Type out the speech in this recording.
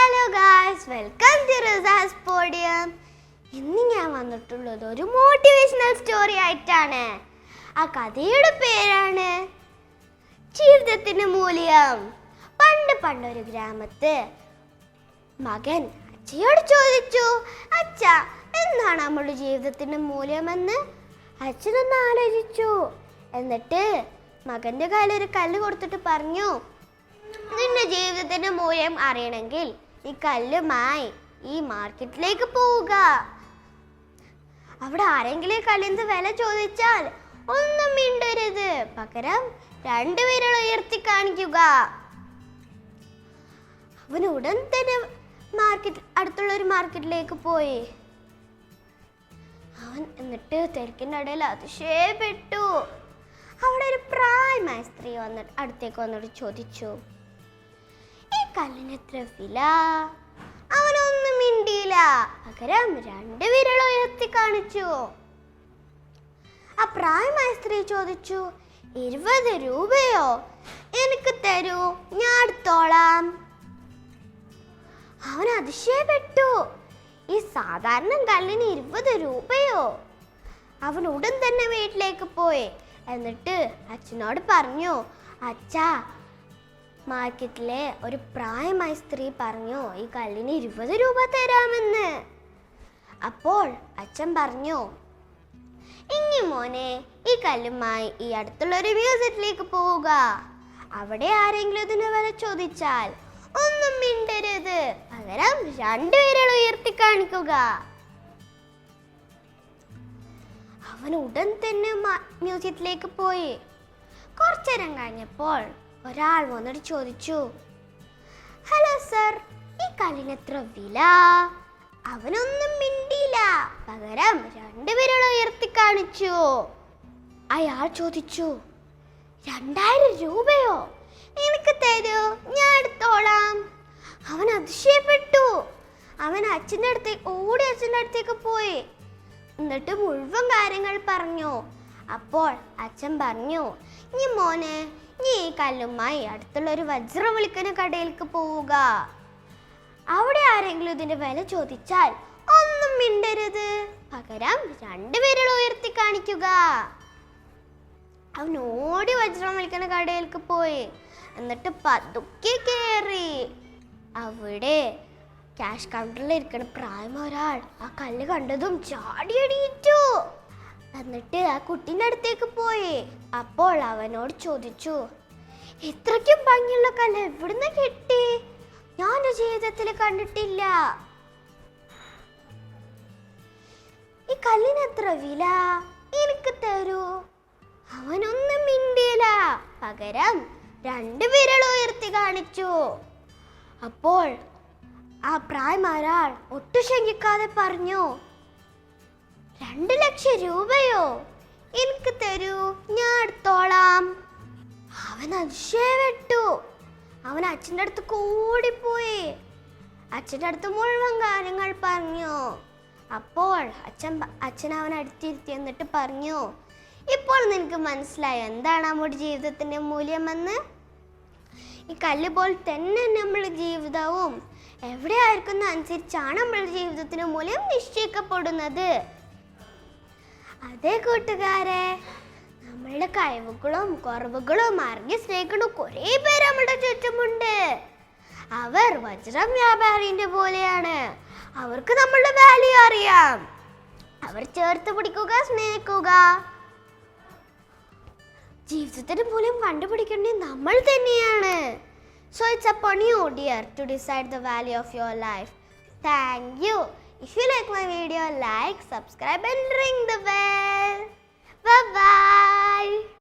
Hello guys welcome to Riza's podium ഇന്ന് ഞാൻ വന്നിട്ടുള്ളത് ഒരു മോട്ടിവേഷണൽ സ്റ്റോറി ആയിട്ടാണ്. ആ കഥയുടെ പേരാണ് ജീവിതത്തിന് മൂല്യം. പണ്ട് പണ്ടൊരു ഗ്രാമത്ത് മകൻ അച്ഛയോട് ചോദിച്ചു അച്ഛ എന്താണ് നമ്മുടെ ജീവിതത്തിന്റെ മൂല്യമെന്ന്? അച്ഛനൊന്ന് ആലോചിച്ചു. എന്നിട്ട് മകന്റെ കയ്യിൽ ഒരു കല്ല് കൊടുത്തിട്ട് പറഞ്ഞു നിന്റെ ജീവിതത്തിന്റെ മൂല്യം അറിയണമെങ്കിൽ ഈ കല്ലുമായി ഈ മാർക്കറ്റിലേക്ക് പോവുക. അവിടെ ആരെങ്കിലും കല്ലിന്റെ വില ചോദിച്ചാൽ ഒന്നും മിണ്ടരുത്. പകരം രണ്ടു വിരൽ ഉയർത്തി കാണിക്കുക. അവൻ ഉടൻ തന്നെ മാർക്കറ്റ് അടുത്തുള്ള ഒരു മാർക്കറ്റിലേക്ക് പോയി. അവൻ എന്നിട്ട് തിരക്കിന്റെ ഇടയിൽ അതിശയപ്പെട്ടു. അവിടെ ഒരു പ്രായമായ സ്ത്രീ വന്നിട്ട് അടുത്തേക്ക് വന്നിട്ട് ചോദിച്ചു. ഈ കല്ലിന് എത്ര വില? അവനൊന്നും മിണ്ടിയില്ല. പകരം രണ്ട് വിരൽ ഉയർത്തി കാണിച്ചു. ആ പ്രായമായ സ്ത്രീ ചോദിച്ചു ഇരുപത് രൂപയോ? എനിക്ക് തരൂ ഞാൻ എടുത്തോളാം. അവൻ അതിശയപ്പെട്ടു ഈ സാധാരണ കല്ലിന് ഇരുപത് രൂപയോ? അവൻ ഉടൻ തന്നെ വീട്ടിലേക്ക് പോയി. എന്നിട്ട് അച്ഛനോട് പറഞ്ഞു അച്ഛാ മാർക്കറ്റിലെ ഒരു പ്രായമായ സ്ത്രീ പറഞ്ഞു ഈ കല്ലിന് ഇരുപത് രൂപ തരാമെന്ന്. അപ്പോൾ അച്ഛൻ പറഞ്ഞു ഇങ്ങി മോനെ ഈ കല്ലുമായി ഈ അടുത്തുള്ള ഒരു മ്യൂസിയത്തിലേക്ക് പോവുക. അവിടെ ആരെങ്കിലും ഇതിന് വില ചോദിച്ചാൽ ഒന്നും മിണ്ടരുത്. പകരം രണ്ടുപേരുകൾ ഉയർത്തി കാണിക്കുക. അവൻ ഉടൻ തന്നെ മ്യൂസിയത്തിലേക്ക് പോയി. കുറച്ചേരം കഴിഞ്ഞപ്പോൾ ഒരാൾ വന്നിട്ട് ചോദിച്ചു ഹലോ സർ ഈ കല്ലിന് എത്ര വില? അവനൊന്നും മിണ്ടിയില്ല. പകരം രണ്ട് രണ്ടുപേരുകൾ ഉയർത്തി കാണിച്ചു. അയാൾ ചോദിച്ചു രണ്ടായിരം രൂപയോ? എനിക്ക് തരൂ ഞാൻ എടുത്തോളാം. അവൻ അതിശയപ്പെട്ടു. അവൻ അച്ഛന്റെ അടുത്തേക്ക് ഓടി അച്ഛന്റെ അടുത്തേക്ക് പോയി. എന്നിട്ട് മുഴുവൻ കാര്യങ്ങൾ പറഞ്ഞു. അപ്പോൾ അച്ഛൻ പറഞ്ഞു നീ മോനെ നീ ഈ കല്ലുമായി അടുത്തുള്ള ഒരു വജ്രം വിളിക്കുന്ന കടയിലേക്ക് പോവുക. അവിടെ ആരെങ്കിലും ഇതിന്റെ വില ചോദിച്ചാൽ ഒന്നും മിണ്ടരുത്. പകരം രണ്ടുപേരുകൾ ഉയർത്തി കാണിക്കുക. അവൻ ഓടി വജ്രം വിളിക്കുന്ന കടയിലേക്ക് പോയി. എന്നിട്ട് പതുക്കെ കയറി അവിടെ ക്യാഷ് കൗണ്ടറിൽ ഇരിക്കുന്ന പ്രായമായ ഒരാൾ ആ കല്ല് കണ്ടതും ചാടി എന്നിട്ട് ആ കുട്ടീന്റെ അടുത്തേക്ക് പോയി. അപ്പോൾ അവനോട് ചോദിച്ചു ഇത്രയ്ക്കും ഭംഗിയുള്ള കല്ല് എവിടുന്ന് കിട്ടി? ഞാൻ ജീവിതത്തിൽ കണ്ടിട്ടില്ല. ഈ കല്ലിന് എത്ര വില? എനിക്ക് തരൂ. അവനൊന്നും മിണ്ടിയില്ല. പകരം രണ്ട് വിരൽ ഉയർത്തി കാണിച്ചു. അപ്പോൾ ആ പ്രായമാരാൾ ഒട്ടു ശങ്കിക്കാതെ പറഞ്ഞു രണ്ട് ലക്ഷം രൂപയോ? എനിക്ക് തരൂ ഞാൻ എടുത്തോളാം. അവൻ അതിശയപ്പെട്ടു. അവൻ അച്ഛന്റെ അടുത്ത് കൂടിപ്പോയി. അച്ഛന്റെ അടുത്ത് മുഴുവൻ കാര്യങ്ങൾ പറഞ്ഞു. അപ്പോൾ അച്ഛൻ അച്ഛൻ അവൻ അടുത്തിരുത്തി എന്നിട്ട് പറഞ്ഞു ഇപ്പോൾ നിനക്ക് മനസ്സിലായി? എന്താണ് നമ്മുടെ ജീവിതത്തിന്റെ മൂല്യമെന്ന്? ഈ കല്ല് പോലെ തന്നെ നമ്മൾ ജീവിതവും എവിടെ ആയിരിക്കുന്ന അനുസരിച്ചാണ് നമ്മുടെ ജീവിതത്തിന് മൂല്യം നിശ്ചയിക്കപ്പെടുന്നത്. അതേ കൂട്ടുകാരെ. നമ്മളുടെ കഴിവുകളും കുറവുകളും അറിഞ്ഞ് സ്നേഹിക്കുന്ന കുറേ പേര് നമ്മുടെ ചുറ്റുമുണ്ട്. അവർ വജ്രം വ്യാപാരിന്റെ പോലെയാണ്. അവർക്ക് നമ്മളുടെ വാല്യൂ അറിയാം. അവർ ചേർത്ത് പിടിക്കുക സ്നേഹിക്കുക. ജീവിതത്തിന് പോലും കണ്ടുപിടിക്കേണ്ടത് നമ്മൾ തന്നെയാണ്. So it's upon you dear to decide the value of your life thank you If you like my video, like, subscribe and ring the bell. Bye-bye.